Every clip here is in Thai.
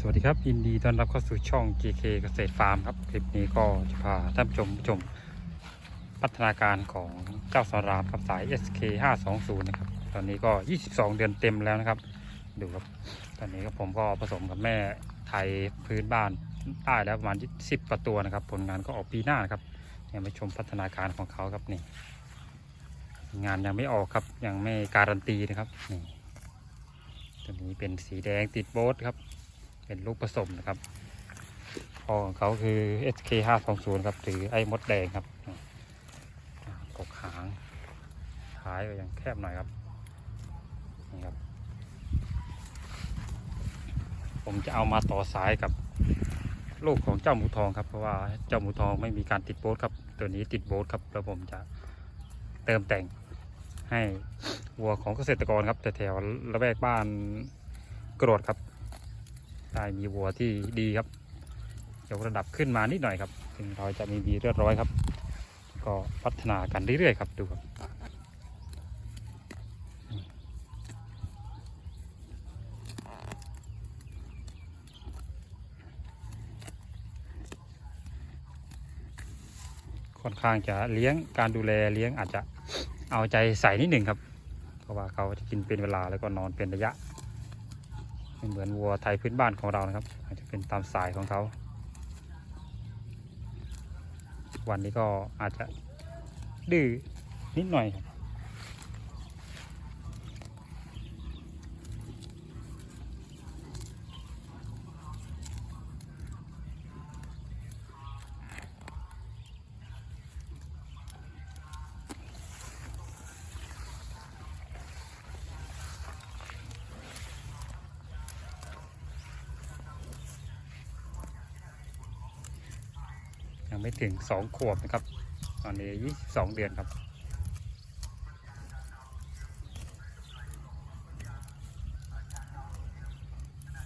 สวัสดีครับยินดีต้อนรับเข้าสู่ช่อง GK เกษตรฟาร์มครับ คลิปนี้ก็จะพาท่านผู้ชมชม พัฒนาการของเจ้าสอนรามครับสาย SK 520นะครับ ตอนนี้ก็ 22 เดือนเต็มแล้วนะครับ ดูครับ ตอนนี้ก็ผมก็ผสมกับแม่ไทยพื้นบ้านได้แล้วประมาณ 10กว่าตัวนะครับ ผลงานก็ออกปีหน้านะครับยังไปชมพัฒนาการของเขาครับนี่ งานยังไม่ออกครับยังไม่การันตีนะครับนี่ตัวนี้เป็นสีแดงติดโบสครับ เป็นลูกผสมนะครับพ่อของเขาคือ SK 520ครับหรือไอ้มดแดงครับอ่ากกหางท้ายก็ยังแคบหน่อยครับนี่ครับ ผมจะเอามาต่อสายกับลูกของเจ้าหมูทองครับเพราะว่าเจ้าหมูทองไม่มีการติดโบสครับ ตัวนี้ติดโบสครับ แล้วผมจะเติมแต่งให้วัวของเกษตรกรครับแถวๆละแวกบ้านกรวดครับ ได้มีวัวที่ดีครับยกระดับขึ้นมานิดหน่อยครับถึงเราจะมีมีเรียบร้อยครับ ก็พัฒนากันเรื่อยๆครับดูครับค่อนข้างจะเลี้ยงการดูแลเลี้ยงอาจจะเอาใจใส่นิดหนึ่งครับ เพราะว่าเขาจะกินเป็นเวลาแล้วก็นอนเป็นระยะ ไม่เหมือนวัวไทยพื้นบ้านของเรานะครับ อาจจะเป็นตามสายของเขาวันนี้ก็อาจจะดื้อนิดหน่อยครับ ยังไม่ถึงสองขวบนะครับ ตอนนี้ยี่สิบสองเดือนครับ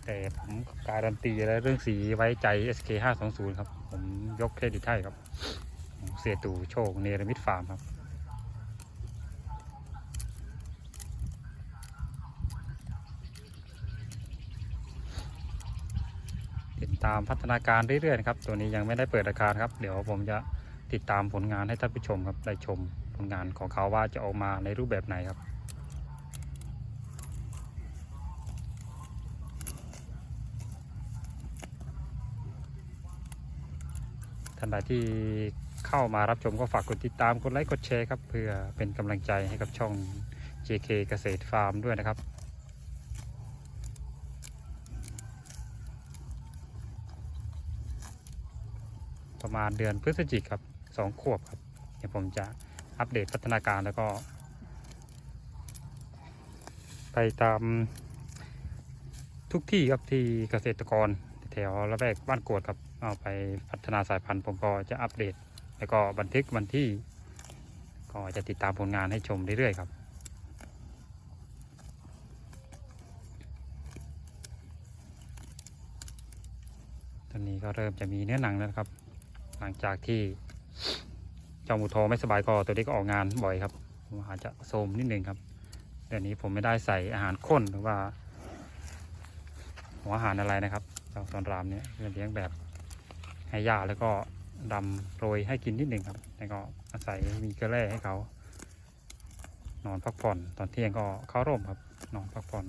แต่ผมการันตีและเรื่องสีไว้ใจ SK 520 ครับ ผมยกเครดิตให้ครับ เสียตู่โชค เนรมิตฟาร์มครับ ตามพัฒนาการเรื่อยๆนะครับ ตัวนี้ยังไม่ได้เปิดราคาครับ เดี๋ยวผมจะติดตามผลงานให้ท่านผู้ชมครับได้ชมผลงานของเขาว่าจะออกมาในรูปแบบไหนครับท่านใดที่เข้ามารับชมก็ฝากกดติดตามกดไลค์กดแชร์ครับ เพื่อเป็นกำลังใจให้กับช่อง JK เกษตรฟาร์มด้วยนะครับ ประมาณเดือนพฤศจิกครับสองขวบครับเดี๋ยวผมจะอัปเดตพัฒนาการแล้วก็ ไปตามทุกที่ครับที่เกษตรกรแถวละแวกบ้านกวดครับเอาไปพัฒนาสายพันธุ์ผมก็จะอัปเดต แล้วก็บันทึกวันที่ ก็จะติดตามผลงานให้ชมเรื่อยๆครับตอนนี้ก็เริ่มจะมีเนื้อหนังแล้วครับ หลังจากที่เจ้าหมูทองไม่สบายก็ตัวนี้ก็ออกงานบ่อยครับผมอาจจะโทรมนิดนึงครับเดี๋ยวนี้ผมไม่ได้ใส่อาหารข้นหรือว่า หัวอาหารอะไรนะครับเจ้าสอนรามเนี่ยเลี้ยงแบบให้ยาแล้วก็ดำโรยให้กินนิดหนึ่งครับ แล้วก็อาศัยมีเกลือแร่ให้เขา นอนพักผ่อน ตอนเที่ยงก็เข้าร่มครับ นอนพักผ่อน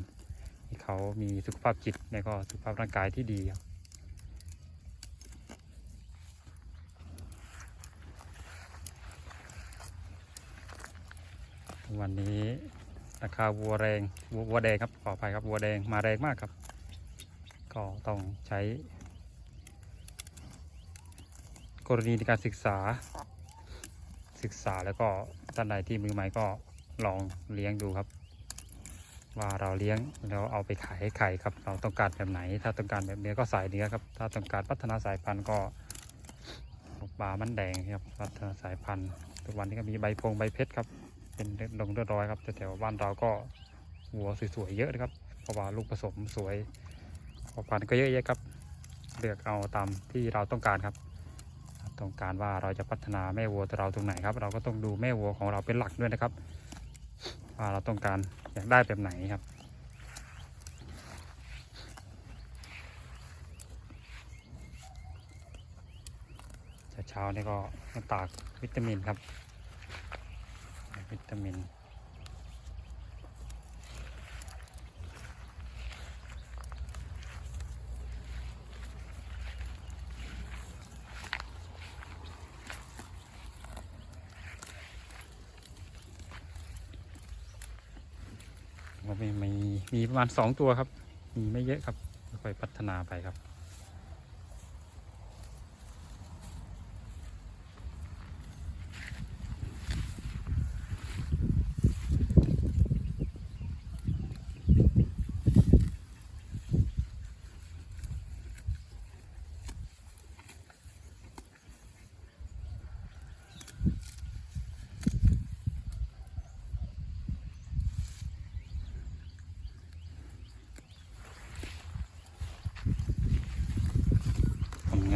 ให้เขามีสุขภาพจิตแล้วก็สุขภาพร่างกายที่ดีครับ วันนี้ราคาวัวแรงวัววัวแดงครับขออภัยครับวัวแดงมาแรงมากครับ ก็ต้องใช้ กรณีในการศึกษา ศึกษาแล้วก็ท่านใดที่มือใหม่ก็ลองเลี้ยงดูครับ ว่าเราเลี้ยงแล้วเอาไปขายให้ใครครับ เราต้องการแบบไหน ถ้าต้องการแบบเนื้อก็สายเนื้อครับ ถ้าต้องการพัฒนาสายพันธุ์ก็ปลามันแดงครับพัฒนาสายพันธุ์ทุกวันนี้ก็มีใบพงใบเพชรครับ เป็นดงเลือดร้อยครับแต่แถวบ้านเราก็วัวสวยๆเยอะนะครับ เพราะว่าลูกผสมสวยพอพันก็เยอะแยะครับ เลือกเอาตามที่เราต้องการครับ ต้องการว่าเราจะพัฒนาแม่วัวตัวเราตรงไหนครับ เราก็ต้องดูแม่วัวของเราเป็นหลักด้วยนะครับ ว่าเราต้องการอยากได้แบบไหนครับเช้าๆนี่ก็ตากวิตามินครับ วิตามิน มีมีมีประมาณสองตัวครับ มีไม่เยอะครับค่อยพัฒนาไปครับ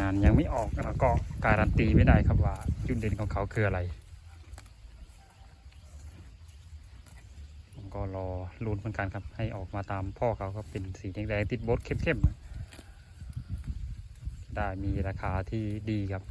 านยังไม่ออกแล้วก็การันตีไม่ได้ครับว่าจุดเด่นของเขาคืออะไรผมก็รอลุ้นเหมือนกันครับ ให้ออกมาตามพ่อเขาก็เป็นสีแดงๆติดบดเข้มๆได้มีราคาที่ดีครับ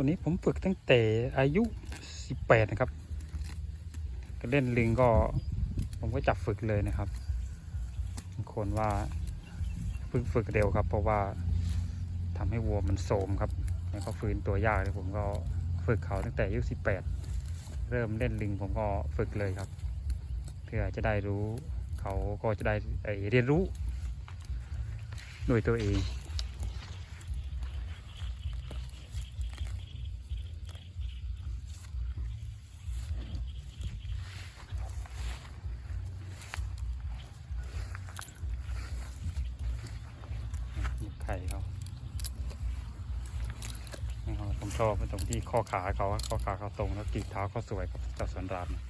ตัวนี้ผมฝึกตั้งแต่อายุ 18 นะครับก็เล่นลิงก็ผมก็จับฝึกเลยนะครับบางคนว่าฝึกฝึกเร็วครับ เพราะว่าทำให้วัวมันโทรมครับแล้วก็ฟื้นตัวยากเลยผมก็ฝึกเขาตั้งแต่อายุ 18 เริ่มเล่นลิงผมก็ฝึกเลยครับเพื่อจะได้รู้เขาก็จะได้เอ่อเรียนรู้ด้วยตัวเอง ข่เขานี่ครับผมชอบตรงที่ข้อขาเขาข้อขาเขาตรงแล้วกีบเท้าเขาสวยครับจ้าสวนรามเนี่ย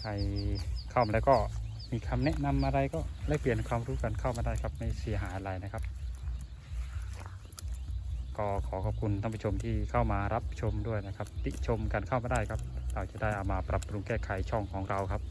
ใครเข้ามาแล้วก็มีคำแนะนำอะไรก็แลกเปลี่ยนความรู้กันเข้ามาได้ครับไม่เสียหายอะไรนะครับ ก็ขอขอบคุณท่านผู้ชมที่เข้ามารับชมด้วยนะครับ ติชมกันเข้ามาได้ครับ เราจะได้เอามาปรับปรุงแก้ไขช่องของเราครับ